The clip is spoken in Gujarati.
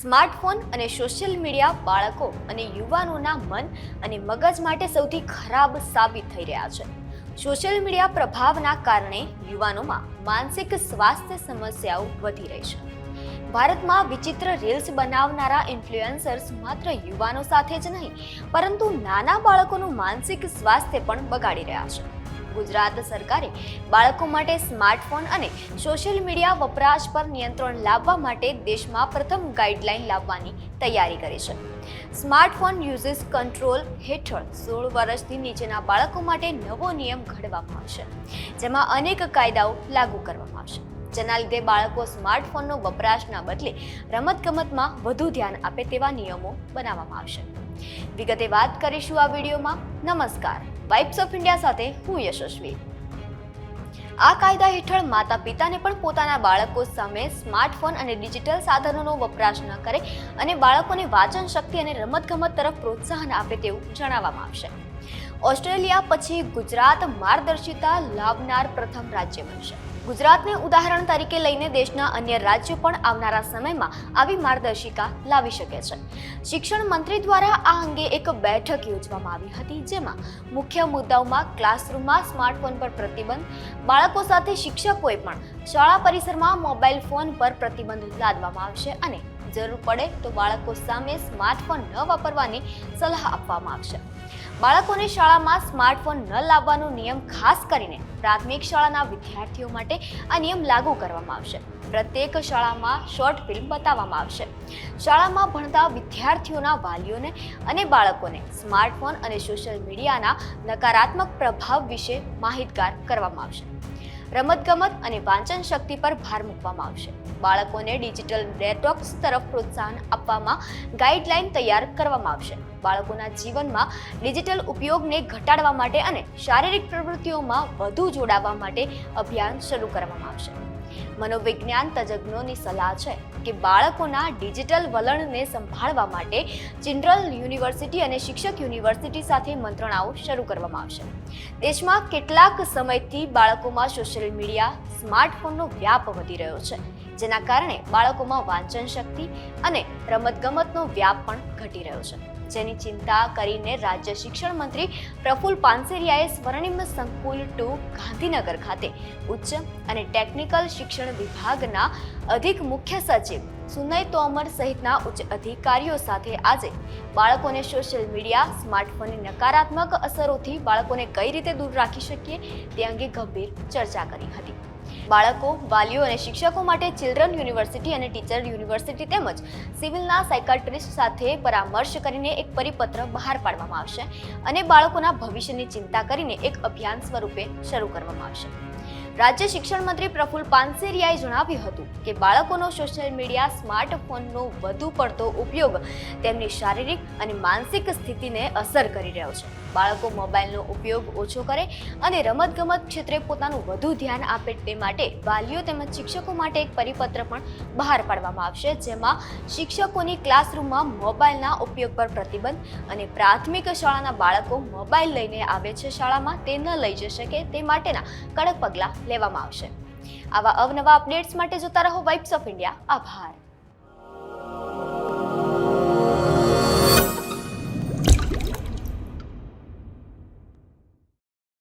સ્માર્ટફોન અને સોશિયલ મીડિયા બાળકો અને યુવાનોના મન અને મગજ માટે સૌથી ખરાબ સાબિત થઈ રહ્યા છે. સોશિયલ મીડિયા પ્રભાવના કારણે યુવાનોમાં માનસિક સ્વાસ્થ્ય સમસ્યાઓ વધી રહી છે. ભારતમાં વિચિત્ર રીલ્સ બનાવનારા ઇન્ફ્લુએન્સર્સ માત્ર યુવાનો સાથે જ નહીં, પરંતુ નાના બાળકોનું માનસિક સ્વાસ્થ્ય પણ બગાડી રહ્યા છે. ગુજરાત સરકારે બાળકો માટે સ્માર્ટફોન અને સોશિયલ મીડિયા વપરાશ પર નિયંત્રણ લાવવા માટે દેશમાં પ્રથમ ગાઈડલાઈન લાવવાની તૈયારી કરી છે. સ્માર્ટફોન યુઝિસ કંટ્રોલ હેઠળ સોળ વર્ષથી નીચેના બાળકો માટે નવો નિયમ ઘડવામાં આવશે, જેમાં અનેક કાયદાઓ લાગુ કરવામાં આવશે. જેના લીધે બાળકો સ્માર્ટફોનનો વપરાશના બદલે રમતગમતમાં વધુ ધ્યાન આપે તેવા નિયમો બનાવવામાં આવશે. વિગતે વાત કરીશું આ વિડીયોમાં. નમસ્કાર. વાઇબ્સ ઓફ ઇન્ડિયા સાથે હું યશસ્વી. આ કાયદા હેઠળ માતા પિતાને પણ પોતાના બાળકો સામે સ્માર્ટફોન અને ડિજિટલ સાધનોનો વપરાશ ન કરે અને બાળકોને વાંચન શક્તિ અને રમતગમત તરફ પ્રોત્સાહન આપે તેવું જણાવવામાં આવશે. ઓસ્ટ્રેલિયા પછી ગુજરાત માર્ગદર્શિતા લાવનાર પ્રથમ રાજ્ય બનશે. ગુજરાતને ઉદાહરણ તરીકે લઈને દેશના અન્ય રાજ્યો પણ આવનારા સમયમાં આવી માર્ગદર્શિકા લાવી શકે છે. શિક્ષણ મંત્રી દ્વારા આ અંગે એક બેઠક યોજવામાં આવી હતી, જેમાં મુખ્ય મુદ્દાઓમાં ક્લાસરૂમમાં સ્માર્ટફોન પર પ્રતિબંધ, બાળકો સાથે શિક્ષકોએ પણ શાળા પરિસરમાં મોબાઈલ ફોન પર પ્રતિબંધ લાદવામાં આવશે અને જરૂર પડે તો બાળકો સામે સ્માર્ટફોન ન વાપરવાની સલાહ આપવામાં આવશે. બાળકોને શાળામાં સ્માર્ટફોન ન લાવવાનો નિયમ ખાસ કરીને પ્રાથમિક શાળાના વિદ્યાર્થીઓ માટે આ નિયમ લાગુ કરવામાં આવશે. પ્રત્યેક શાળામાં શોર્ટ ફિલ્મ બતાવવામાં આવશે. શાળામાં ભણતા વિદ્યાર્થીઓના વાલીઓને અને બાળકોને સ્માર્ટફોન અને સોશિયલ મીડિયાના નકારાત્મક પ્રભાવ વિશે માહિતગાર કરવામાં આવશે. રમતગમત અને વાંચન શક્તિ પર ભાર મૂકવામાં આવશે. બાળકોને ડિજિટલ ડેટોક્સ તરફ પ્રોત્સાહન આપવામાં ગાઈડલાઈન તૈયાર કરવામાં આવશે. બાળકોના જીવનમાં ડિજિટલ ઉપયોગને ઘટાડવા માટે અને શારીરિક પ્રવૃત્તિઓમાં વધુ જોડાવા માટે અભિયાન શરૂ કરવામાં આવશે. મનોવિજ્ઞાન તજજ્ઞોની સલાહ છે કે બાળકોના ડિજિટલ વલણને સંભાળવા માટે ચિન્ડ્રલ યુનિવર્સિટી અને શિક્ષક યુનિવર્સિટી સાથે મંત્રણાઓ શરૂ કરવામાં આવશે. દેશમાં કેટલાક સમયથી બાળકોમાં સોશિયલ મીડિયા, સ્માર્ટફોનનો વ્યાપ વધી રહ્યો છે. જેના કારણે બાળકોમાં વાંચન શક્તિ અને રમતગમતનો વ્યાપ પણ ઘટી રહ્યો છે. જેની ચિંતા કરીને રાજ્ય શિક્ષણ મંત્રી પ્રફુલ પાનસેરિયાએ સ્વર્ણિમ સંકુલ ટુ ગાંધીનગર ખાતે ઉચ્ચ અને ટેકનિકલ શિક્ષણ વિભાગના અધિક મુખ્ય સચિવ સુનય તોમર સહિતના ઉચ્ચ અધિકારીઓ સાથે આજે બાળકોને સોશિયલ મીડિયા, સ્માર્ટફોનની નકારાત્મક અસરોથી બાળકોને કઈ રીતે દૂર રાખી શકીએ તે અંગે ગંભીર ચર્ચા કરી હતી. બાળકો, વાલીઓ અને શિક્ષકો માટે ચિલ્ડ્રન યુનિવર્સિટી અને ટીચર યુનિવર્સિટી તેમજ સિવિલના સાયકાટ્રિસ્ટ સાથે પરામર્શ કરીને એક પરિપત્ર બહાર પાડવામાં આવશે અને બાળકોના ભવિષ્યની ચિંતા કરીને એક અભિયાન સ્વરૂપે શરૂ કરવામાં આવશે. રાજ્ય શિક્ષણ મંત્રી પ્રફુલ પાનસેરિયાએ જણાવ્યું હતું કે બાળકોનો સોશિયલ મીડિયા, સ્માર્ટફોનનો વધુ પડતો ઉપયોગ તેમની શારીરિક અને માનસિક સ્થિતિને અસર કરી રહ્યો છે. બાળકો મોબાઈલનો ઉપયોગ ઓછો કરે અને રમતગમત ક્ષેત્રે પોતાનું વધુ ધ્યાન આપે તે માટે વાલીઓ તેમજ શિક્ષકો માટે એક પરિપત્ર પણ બહાર પાડવામાં આવશે, જેમાં શિક્ષકોની ક્લાસરૂમમાં મોબાઈલના ઉપયોગ પર પ્રતિબંધ અને પ્રાથમિક શાળાના બાળકો મોબાઈલ લઈને આવે છે શાળામાં, તે ન લઈ જઈ શકે તે માટેના કડક પગલાં લેવામાં આવશે. આવા અવનવા અપડેટ્સ માટે જોતા રહો વાઇબ્સ ઓફ ઇન્ડિયા આભાર.